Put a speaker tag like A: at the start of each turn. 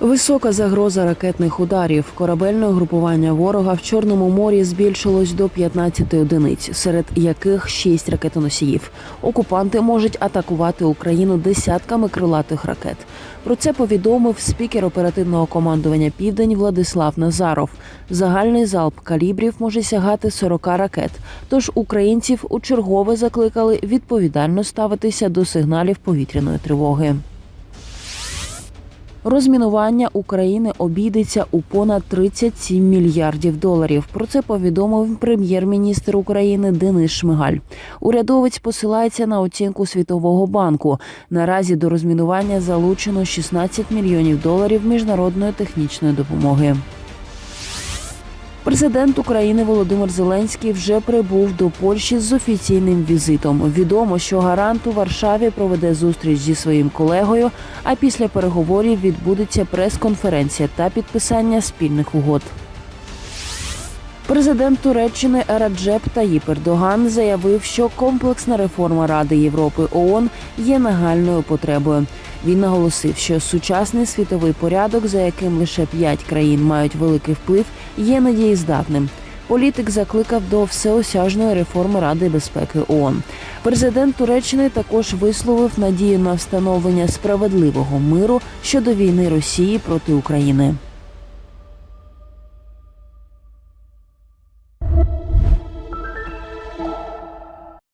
A: Висока загроза ракетних ударів. Корабельне угрупування ворога в Чорному морі збільшилось до 15 одиниць, серед яких 6 ракетоносіїв. Окупанти можуть атакувати Україну десятками крилатих ракет. Про це повідомив спікер оперативного командування Південь Владислав Назаров. Загальний залп калібрів може сягати 40 ракет. Тож українців у чергове закликали відповідально ставитися до сигналів повітряної тривоги. Розмінування України обійдеться у понад 37 мільярдів доларів. Про це повідомив прем'єр-міністр України Денис Шмигаль. Урядовець посилається на оцінку Світового банку. Наразі до розмінування залучено 16 мільйонів доларів міжнародної технічної допомоги. Президент України Володимир Зеленський вже прибув до Польщі з офіційним візитом. Відомо, що гарант у Варшаві проведе зустріч зі своїм колегою. А після переговорів відбудеться прес-конференція та підписання спільних угод. Президент Туреччини Раджеп Таїп Ердоган заявив, що комплексна реформа Ради Європи ООН є нагальною потребою. Він наголосив, що сучасний світовий порядок, за яким лише п'ять країн мають великий вплив, є надієздатним. Політик закликав до всеосяжної реформи Ради безпеки ООН. Президент Туреччини також висловив надію на встановлення справедливого миру щодо війни Росії проти України.